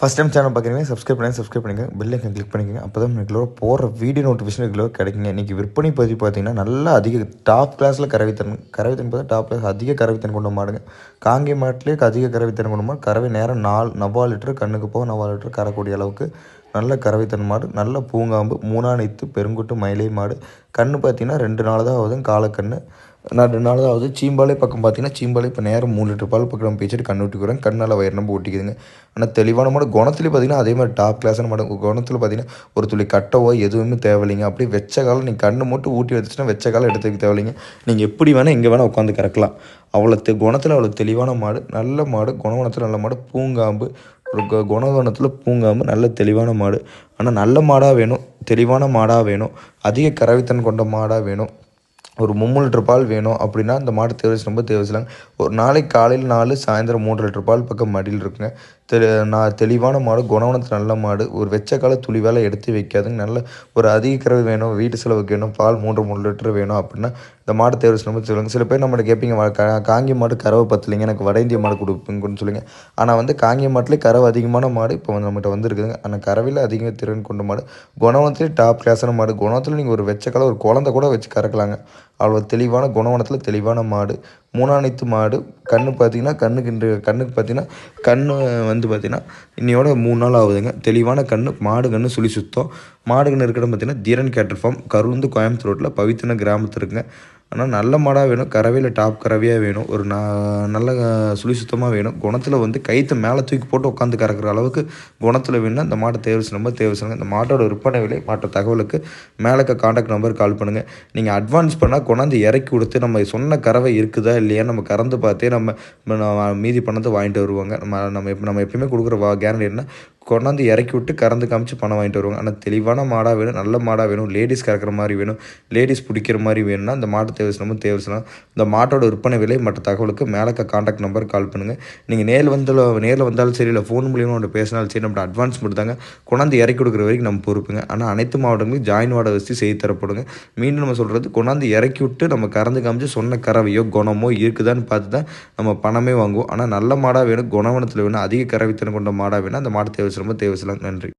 First time channel பார்க்குறீங்க subscribe பண்ணி subscribe பண்ணுங்கள் பெல் ஐக்கன் கிளிக் பண்ணிக்கங்க. அப்போ தான் ரெகுலராக போகிற வீடியோ நோட்டிஃபிகேஷன் ரெகுலராக கிடைக்குங்க. இன்றைக்கி விற்பனை பற்றி பார்த்தீங்கன்னா நல்லா அதிக டாப் கிளாஸில் கறவைத்தன் கறவைத்தன் பார்த்தா டாப் கிளாஸ் அதிக கரவித்தன் கொண்டு மாடுங்க. காங்கி மாட்டிலே அதிக கறவைத்தன் கொண்டு மாடு. கறவை நேரம் நாலு நவ்வா லிட்டர் கண்ணுக்கு போக நவ்வா லிட்டர் கறக்கூடிய அளவுக்கு நல்ல கறவைத்தன் மாடு. நல்ல பூங்காம்பு மூணாணைத்து பெருங்குட்டு மயிலை மாடு. கன்று பார்த்தீங்கன்னா ரெண்டு நாள் தான் ஆகுதுங்க காலக்கண்ணு. ரெண்டு நாள் தான் ஆகுது. சீம்பாலே பக்கம் பார்த்தீங்கன்னா சீம்பாலே இப்போ நேரம் மூணு லிட்டர் பால் பக்கம் நம்ம கண்ணு ஊட்டிக்கிறேன் கண்ணால் வயிறு நம்ம ஊட்டிக்குதுங்க ஆனால் தெளிவான மாடு குணத்துலேயும் பார்த்தீங்கன்னா அதே மாதிரி டாப் கிளாஸான மாடு. குணத்தில் பார்த்தீங்கன்னா ஒரு துளி கட்டவோ எதுவுமே தேவையில்லைங்க. அப்படியே வெச்ச காலம் நீங்கள் கண்ணு மட்டும் ஊட்டி வச்சுன்னா வெச்ச காலம் எடுத்துக்க தேவையில்லைங்க. நீங்கள் எப்படி வேணால் எங்கே வேணால் உட்காந்து கறக்கலாம். அவ்வளோ தெ குணத்தில் அவ்வளோ தெளிவான மாடு நல்ல மாடு குணகுணத்தில் நல்ல மாடு பூங்காம்பு ஒரு கு குணகுணத்தில் பூங்காம்பு நல்ல தெளிவான மாடு. ஆனால் நல்ல மாடாக வேணும் தெளிவான மாடாக வேணும் அதிக கறவைத்தன் கொண்ட மாடாக வேணும். ஒரு மும்மூணு லிட்டர் பால் வேணும் அப்படின்னா அந்த மாடு தேவை ரொம்ப தேவைச்சிலாங்க ஒரு நாளைக்கு காலையில் நாலு சாயந்தரம் மூன்று லிட்டர் பால் பக்கம் மடியில் இருக்குங்க. தெ நான் தெளிவான மாடு குணவனத்து நல்ல மாடு. ஒரு வெச்ச கால துளி வேலை எடுத்து வைக்காதுங்க. நல்ல ஒரு அதிக கறவை வேணும் வீட்டு செலவுக்கு வேணும் பால் மூன்று மூணு லிட்டர் வேணும் அப்படின்னா இந்த மாடு தேவை ரொம்ப சொல்லுங்கள் சில பேர் நம்மகிட்ட கேட்பீங்க காங்கி மாடு கறவை பத்தலைங்க எனக்கு வட இந்திய மாடு கொடுப்பீங்கன்னு சொல்லுங்கள் ஆனால் வந்து காங்கி மாட்டிலே கறவை அதிகமான மாடு இப்போ வந்து நம்மகிட்ட வந்துருக்குதுங்க. ஆனால் கறவையில் அதிக திறன் கொண்ட மாடு. குணவனத்துலேயும் டாப் கிளாஸான மாடு. குணத்தில் நீங்கள் ஒரு வெச்ச ஒரு குழந்தை கூட வச்சு கறக்கலாங்க. அவ்வளோ தெளிவான குணவனத்தில் தெளிவான மாடு. மூணாணித்து மாடு. கண்ணு பார்த்தீங்கன்னா கண்ணுக்கு இன்று கண்ணுக்கு பார்த்தீங்கன்னா கண்ணு வந்து பார்த்தீங்கன்னா இன்னையோட மூணு நாள் ஆகுதுங்க. தெளிவான கண்ணு மாடு கண்ணு சுழி சுத்தம். மாடு கண்ணு இருக்கிற பார்த்தீங்கன்னா தீரன் கேட்டர் ஃபார்ம். கருந்து கோயம்புத்தூர் ரோட்டில் பவித்தன கிராமத்தில் இருக்குங்க. ஆனால் நல்ல மாடாக வேணும் கறவையில் டாப் கறவையாக வேணும் ஒரு ந நல்ல சுழி சுத்தமாக வேணும். குணத்தில் வந்து கைத்தை மேலே தூக்கி போட்டு உட்காந்து கறக்கிற அளவுக்கு குணத்தில் வேணும் அந்த மாட்டை தேவை செய்யணும். தேவை செய்யணும் இந்த மாட்டோட விற்பனை விலை மாட்ட தகவலுக்கு மேலே காண்டாக்ட் நம்பர் கால் பண்ணுங்கள் நீங்கள் அட்வான்ஸ் பண்ணால் கொண்டாந்து இறக்கி கொடுத்து நம்ம சொன்ன கறவை இருக்குதா இல்லையா நம்ம கறந்து பார்த்தே நம்ம மீதி பணத்தை வாங்கிட்டு வருவாங்க. நம்ம நம்ம நம்ம எப்பயுமே கொடுக்குற வா கேரண்டி என்ன கொண்டாந்து இறக்கி விட்டு கறந்து காமிச்சு பணம் வாங்கிட்டு வருவாங்க. ஆனால் தெளிவான மாடாக வேணும் நல்ல மாடாக வேணும் லேடிஸ் கறக்கிற மாதிரி வேணும் லேடிஸ் பிடிக்கிற மாதிரி வேணும்னா அந்த மாட்டு தேவசனமும் தேவசனம். இந்த மாட்டோட விற்பனை விலை மற்ற தகவலுக்கு மேலே காண்டாக்ட் நம்பர் கால் பண்ணுங்கள் நீங்கள் நேரில் வந்தாலும் நேரில் வந்தாலும் சரி இல்லை ஃபோன் மூலியமாக ஒன்று பேசினாலும் சரி நம்ம அட்வான்ஸ் கொடுத்தாங்க கொண்டாந்து இறக்கி கொடுக்குற வரைக்கும் நம்ம பொறுப்புங்க. ஆனால் அனைத்து மாவட்டங்களும் ஜாயின் வாடகை வசதி செய்து தரப்படுங்க. மீண்டும் நம்ம சொல்கிறது கொண்டாந்து இறக்கி விட்டு நம்ம கறந்து காமிச்சு சொன்ன கறவையோ குணமோ இருக்குதான்னு பார்த்து தான் நம்ம பணமே வாங்குவோம். ஆனால் நல்ல மாடாக வேணும் குணவனத்தில் வேணும் அதிக கறவைத்தனம் கொண்ட மாடாக வேணும் அந்த மாட்டு தேவை சிரமத்தை தேவைசலாம். நன்றி.